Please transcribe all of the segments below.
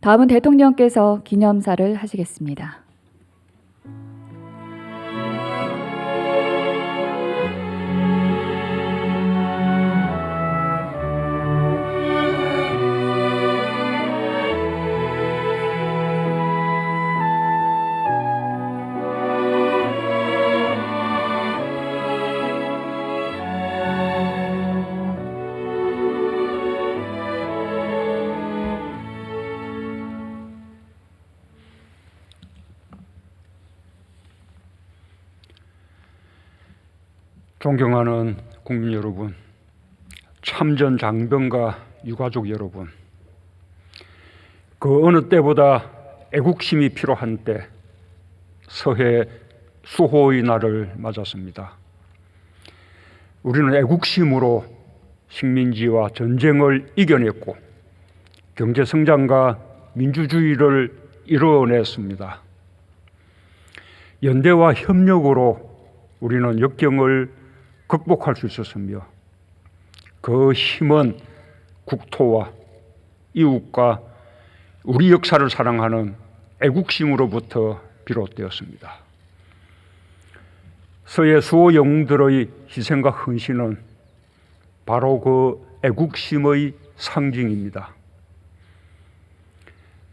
다음은 대통령께서 기념사를 하시겠습니다. 존경하는 국민 여러분, 참전 장병과 유가족 여러분, 그 어느 때보다 애국심이 필요한 때 서해 수호의 날을 맞았습니다. 우리는 애국심으로 식민지와 전쟁을 이겨냈고 경제 성장과 민주주의를 이뤄냈습니다. 연대와 협력으로 우리는 역경을 극복할 수 있었으며 그 힘은 국토와 이웃과 우리 역사를 사랑하는 애국심으로부터 비롯되었습니다. 서해 수호 영웅들의 희생과 헌신은 바로 그 애국심의 상징입니다.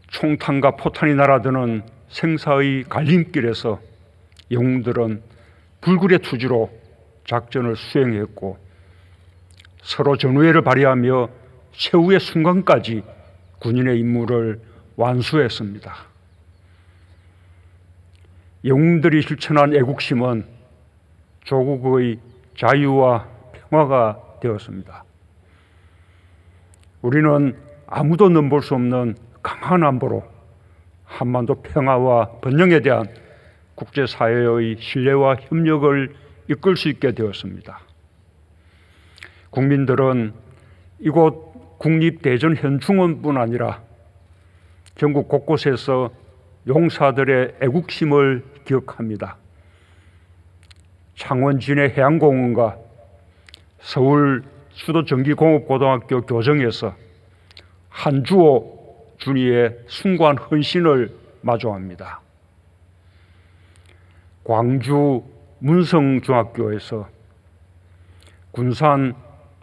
총탄과 포탄이 날아드는 생사의 갈림길에서 영웅들은 불굴의 투지로 작전을 수행했고 서로 전우애를 발휘하며 최후의 순간까지 군인의 임무를 완수했습니다. 영웅들이 실천한 애국심은 조국의 자유와 평화가 되었습니다. 우리는 아무도 넘볼 수 없는 강한 안보로 한반도 평화와 번영에 대한 국제사회의 신뢰와 협력을 이끌 수 있게 되었습니다. 국민들은 이곳 국립대전 현충원뿐 아니라 전국 곳곳에서 용사들의 애국심을 기억합니다. 창원진의 해양공원과 서울 수도 전기공업고등학교 교정에서 한주호 준이의 숭고한 헌신을 마주합니다. 광주 문성중학교에서 군산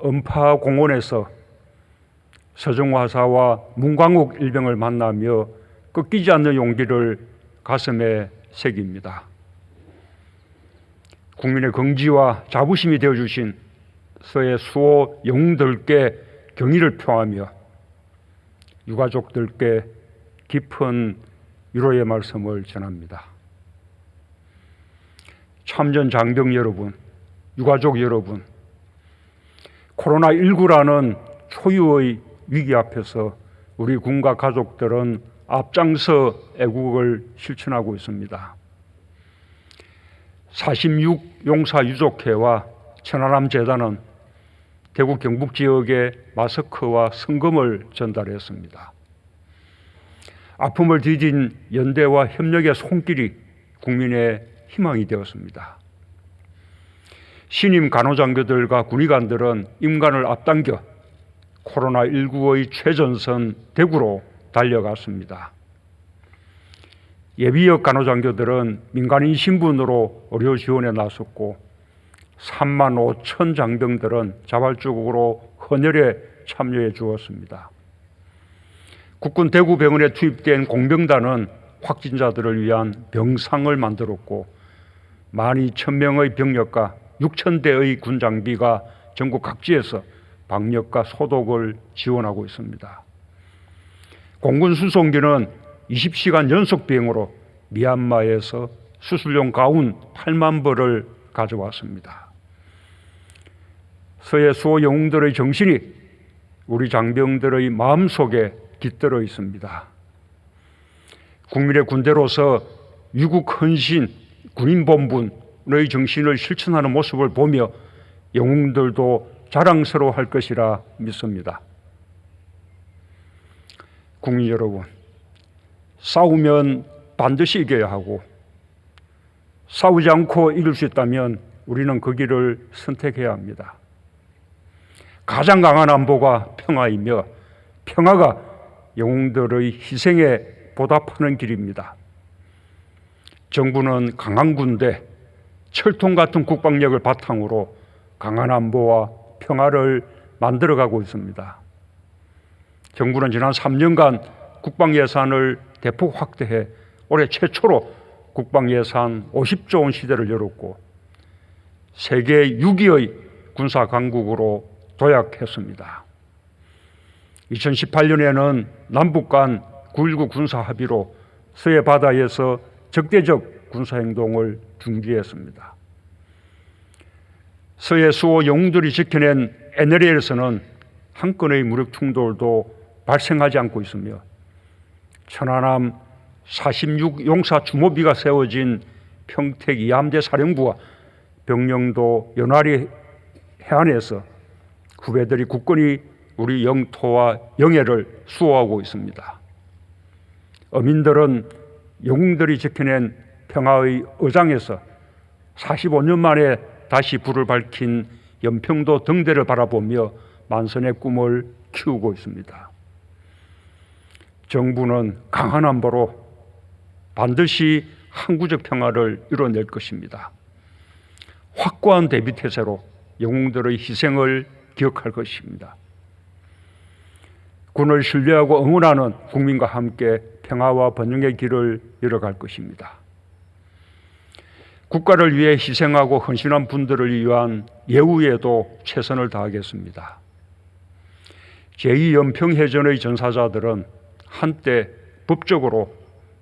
음파공원에서 서정화사와 문광욱 일병을 만나며 꺾이지 않는 용기를 가슴에 새깁니다. 국민의 긍지와 자부심이 되어 주신 서해 수호 영웅들께 경의를 표하며 유가족들께 깊은 위로의 말씀을 전합니다. 참전 장병 여러분, 유가족 여러분, 코로나19라는 초유의 위기 앞에서 우리 군과 가족들은 앞장서 애국을 실천하고 있습니다. 46 용사 유족회와 천안함 재단은 대구 경북 지역에 마스크와 성금을 전달했습니다. 아픔을 뒤진 연대와 협력의 손길이 국민의 희망이 되었습니다. 신임 간호장교들과 군의관들은 임관을 앞당겨 코로나19의 최전선 대구로 달려갔습니다. 예비역 간호장교들은 민간인 신분으로 의료 지원에 나섰고 3만 5천 장병들은 자발적으로 헌혈에 참여해 주었습니다. 국군 대구병원에 투입된 공병단은 확진자들을 위한 병상을 만들었고 12,000명의 병력과 6,000대의 군 장비가 전국 각지에서 방역과 소독을 지원하고 있습니다. 공군 수송기는 20시간 연속 비행으로 미얀마에서 수술용 가운 8만 벌을 가져왔습니다. 서해 수호 영웅들의 정신이 우리 장병들의 마음속에 깃들어 있습니다. 국민의 군대로서 위국 헌신, 군인 본분의 정신을 실천하는 모습을 보며 영웅들도 자랑스러워할 것이라 믿습니다. 국민 여러분, 싸우면 반드시 이겨야 하고 싸우지 않고 이길 수 있다면 우리는 그 길을 선택해야 합니다. 가장 강한 안보가 평화이며 평화가 영웅들의 희생에 보답하는 길입니다. 정부는 강한 군대, 철통 같은 국방력을 바탕으로 강한 안보와 평화를 만들어가고 있습니다. 정부는 지난 3년간 국방 예산을 대폭 확대해 올해 최초로 국방 예산 50조 원 시대를 열었고 세계 6위의 군사 강국으로 도약했습니다. 2018년에는 남북 간 9.19 군사 합의로 서해 바다에서 적대적 군사 행동을 중지했습니다. 서해 수호 영웅들이 지켜낸 NLL에서는 한 건의 무력 충돌도 발생하지 않고 있으며 천안함 46 용사 주모비가 세워진 평택 이함대 사령부와 병영도 연화리 해안에서 후배들이 굳건히 우리 영토와 영해를 수호하고 있습니다. 어민들은 영웅들이 지켜낸 평화의 의장에서 45년 만에 다시 불을 밝힌 연평도 등대를 바라보며 만선의 꿈을 키우고 있습니다. 정부는 강한 안보로 반드시 항구적 평화를 이뤄낼 것입니다. 확고한 대비 태세로 영웅들의 희생을 기억할 것입니다. 군을 신뢰하고 응원하는 국민과 함께 평화와 번영의 길을 열어갈 것입니다. 국가를 위해 희생하고 헌신한 분들을 위한 예우에도 최선을 다하겠습니다. 제2연평해전의 전사자들은 한때 법적으로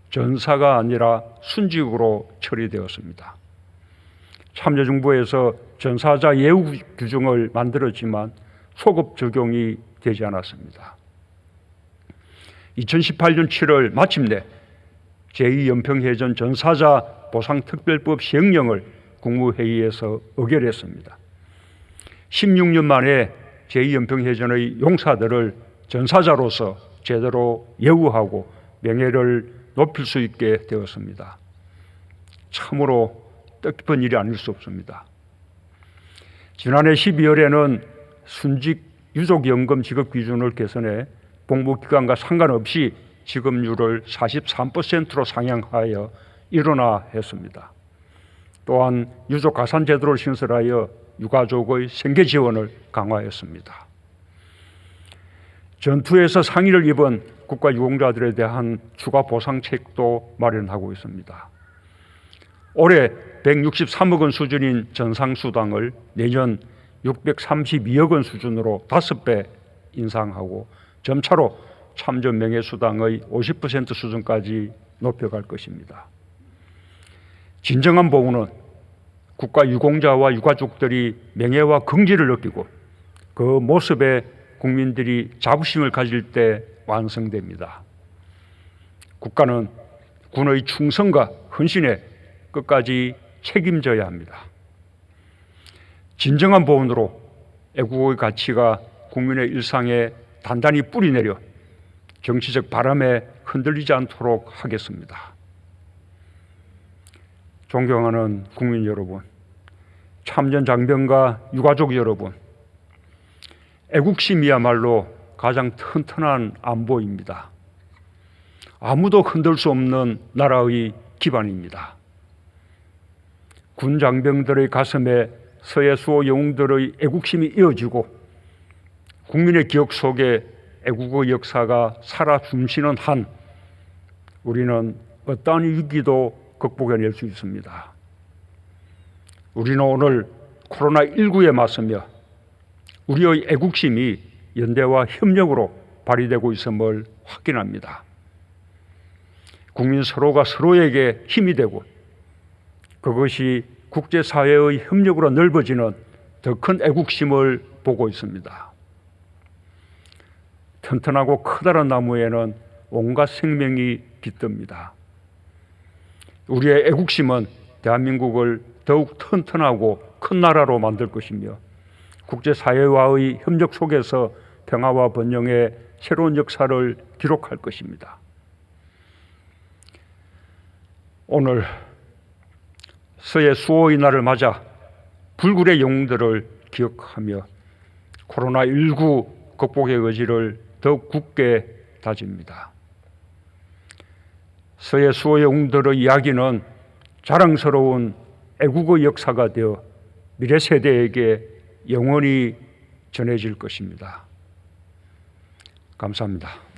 전사가 아니라 순직으로 처리되었습니다. 참여정부에서 전사자 예우 규정을 만들었지만 소급 적용이 되지 않았습니다. 2018년 7월 마침내 제2연평해전 전사자 보상특별법 시행령을 국무회의에서 의결했습니다. 16년 만에 제2연평해전의 용사들을 전사자로서 제대로 예우하고 명예를 높일 수 있게 되었습니다. 참으로 뜻깊은 일이 아닐 수 없습니다. 지난해 12월에는 순직 유족연금 지급 기준을 개선해 복무기간과 상관없이 지급률을 43%로 상향하여 일원화했습니다. 또한 유족 가산 제도를 신설하여 유가족의 생계 지원을 강화했습니다. 전투에서 상의를 입은 국가 유공자들에 대한 추가 보상책도 마련하고 있습니다. 올해 163억 원 수준인 전상수당을 내년 632억 원 수준으로 5배 인상하고 점차로 참전 명예 수당의 50% 수준까지 높여갈 것입니다. 진정한 보훈은 국가 유공자와 유가족들이 명예와 긍지를 느끼고 그 모습에 국민들이 자부심을 가질 때 완성됩니다. 국가는 군의 충성과 헌신에 끝까지 책임져야 합니다. 진정한 보훈으로 애국의 가치가 국민의 일상에 단단히 뿌리 내려 정치적 바람에 흔들리지 않도록 하겠습니다. 존경하는 국민 여러분, 참전 장병과 유가족 여러분, 애국심이야말로 가장 튼튼한 안보입니다. 아무도 흔들 수 없는 나라의 기반입니다. 군 장병들의 가슴에 서해 수호 영웅들의 애국심이 이어지고 국민의 기억 속에 애국의 역사가 살아 숨쉬는 한 우리는 어떠한 위기도 극복해낼 수 있습니다. 우리는 오늘 코로나19에 맞서며 우리의 애국심이 연대와 협력으로 발휘되고 있음을 확인합니다. 국민 서로가 서로에게 힘이 되고 그것이 국제사회의 협력으로 넓어지는 더 큰 애국심을 보고 있습니다. 튼튼하고 커다란 나무에는 온갖 생명이 깃듭니다. 우리의 애국심은 대한민국을 더욱 튼튼하고 큰 나라로 만들 것이며 국제사회와의 협력 속에서 평화와 번영의 새로운 역사를 기록할 것입니다. 오늘 서해 수호의 날을 맞아 불굴의 영웅들을 기억하며 코로나19 극복의 의지를 더욱 굳게 다집니다. 서해 수호 영웅들의 이야기는 자랑스러운 애국의 역사가 되어 미래 세대에게 영원히 전해질 것입니다. 감사합니다.